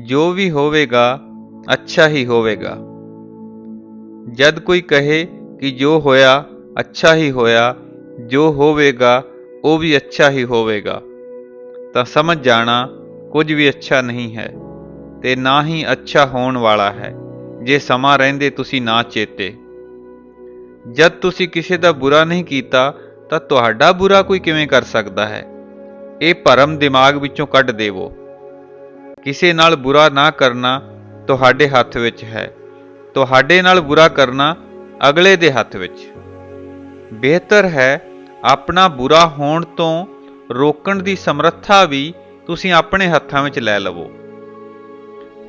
ਜੋ ਵੀ ਹੋਵੇਗਾ, ਅੱਛਾ ਹੀ ਹੋਵੇਗਾ। ਜਦ ਕੋਈ ਕਹੇ ਕਿ ਜੋ ਹੋਇਆ, ਅੱਛਾ ਹੀ ਹੋਇਆ, ਜੋ ਹੋਵੇਗਾ, ਉਹ ਵੀ ਅੱਛਾ ਹੀ ਹੋਵੇਗਾ। ਤਾਂ ਸਮਝ ਜਾਣਾ, ਕੁਝ ਵੀ ਅੱਛਾ ਨਹੀਂ ਹੈ, ਤੇ ਨਾ ਹੀ ਅੱਛਾ ਹੋਣ ਵਾਲਾ ਹੈ। ਜੇ ਸਮਾਂ ਰਹਿੰਦੇ ਤੁਸੀਂ ਨਾ ਚੇਤੇ। ਜਦ ਤੁਸੀਂ ਕਿਸੇ ਦਾ ਬੁਰਾ ਨਹੀਂ ਕੀਤਾ, ਤਾਂ ਤੁਹਾਡਾ ਬੁਰਾ ਕੋਈ ਕਿਵੇਂ ਕਰ ਸਕਦਾ ਹੈ? ਇਹ ਭਰਮ ਦਿਮਾਗ ਵਿੱਚੋਂ ਕੱਢ ਦੇਵੋ। ਕਿਸੇ ਨਾਲ ਬੁਰਾ ਨਾ ਕਰਨਾ ਤੁਹਾਡੇ ਹੱਥ ਵਿੱਚ ਹੈ। ਤੁਹਾਡੇ ਨਾਲ ਬੁਰਾ ਕਰਨਾ ਅਗਲੇ ਦੇ ਹੱਥ ਵਿੱਚ। ਬਿਹਤਰ ਹੈ ਆਪਣਾ ਬੁਰਾ ਹੋਣ ਤੋਂ ਰੋਕਣ ਦੀ ਸਮਰੱਥਾ ਵੀ ਤੁਸੀਂ ਆਪਣੇ ਹੱਥਾਂ ਵਿੱਚ ਲੈ ਲਵੋ।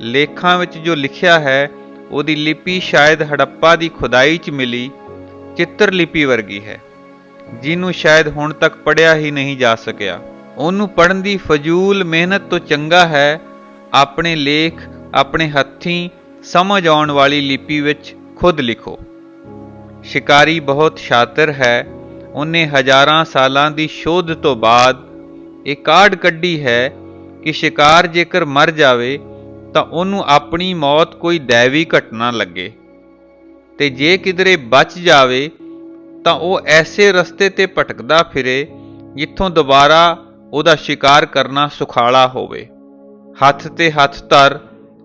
ਲੇਖਾਂ ਵਿੱਚ ਜੋ ਲਿਖਿਆ ਹੈ, ਉਹਦੀ ਲਿਪੀ ਸ਼ਾਇਦ ਹੜੱਪਾ ਦੀ ਖੁਦਾਈ 'ਚ ਮਿਲੀ ਚਿੱਤਰ ਲਿਪੀ ਵਰਗੀ ਹੈ। ਜਿਹਨੂੰ ਸ਼ਾਇਦ ਹੁਣ ਤੱਕ ਪੜਿਆ ਹੀ ਨਹੀਂ ਜਾ ਸਕਿਆ। ਉਹਨੂੰ ਪੜਨ ਦੀ ਫਜ਼ੂਲ ਮਿਹਨਤ ਤੋਂ ਚੰਗਾ ਹੈ ਆਪਣੇ ਲੇਖ, ਆਪਣੇ ਹੱਥੀਂ ਸਮਝ ਆਉਣ ਵਾਲੀ ਲਿਪੀ ਵਿੱਚ ਖੁਦ ਲਿਖੋ। ਸ਼ਿਕਾਰੀ ਬਹੁਤ ਸ਼ਾਤਰ ਹੈ। ਉਹਨੇ ਹਜ਼ਾਰਾਂ ਸਾਲਾਂ ਦੀ ਸ਼ੋਧ ਤੋਂ ਬਾਅਦ ਇਹ ਕਾਢ ਕੱਢੀ ਹੈ ਕਿ ਸ਼ਿਕਾਰ ਜੇਕਰ ਮਰ ਜਾਵੇ ਤਾਂ ਉਹਨੂੰ ਆਪਣੀ ਮੌਤ ਕੋਈ ਦੈਵੀ ਘਟਨਾ ਲੱਗੇ। ਤੇ ਜੇ ਕਿਧਰੇ ਬਚ ਜਾਵੇ ਤਾਂ ਉਹ ਐਸੇ ਰਸਤੇ ਤੇ ਭਟਕਦਾ ਫਿਰੇ ਜਿੱਥੋਂ ਦੁਬਾਰਾ ਉਹਦਾ ਸ਼ਿਕਾਰ ਕਰਨਾ ਸੁਖਾਲਾ ਹੋਵੇ। ਹੱਥ ਤੇ ਹੱਥ ਧਰ,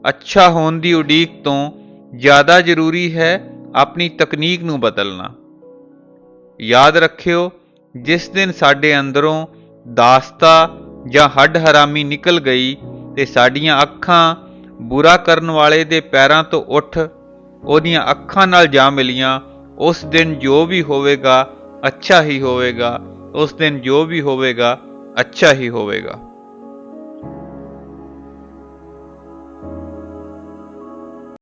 ਅੱਛਾ ਹੋਣ ਦੀ ਉਡੀਕ ਤੋਂ ਜ਼ਿਆਦਾ ਜ਼ਰੂਰੀ ਹੈ ਆਪਣੀ ਤਕਨੀਕ ਨੂੰ ਬਦਲਣਾ। ਯਾਦ ਰੱਖਿਓ, ਜਿਸ ਦਿਨ ਸਾਡੇ ਅੰਦਰੋਂ ਦਾਸਤਾ ਜਾਂ ਹੱਡ ਹਰਾਮੀ ਨਿਕਲ ਗਈ ਤੇ ਸਾਡੀਆਂ ਅੱਖਾਂ ਬੁਰਾ ਕਰਨ ਵਾਲੇ ਦੇ ਪੈਰਾਂ ਤੋਂ ਉੱਠ, ਉਹਦੀਆਂ ਅੱਖਾਂ ਨਾਲ ਜਾ ਮਿਲੀਆਂ, ਉਸ ਦਿਨ ਜੋ ਵੀ ਹੋਵੇਗਾ ਅੱਛਾ ਹੀ ਹੋਵੇਗਾ, ਉਸ ਦਿਨ ਜੋ ਵੀ ਹੋਵੇਗਾ ਅੱਛਾ ਹੀ ਹੋਵੇਗਾ।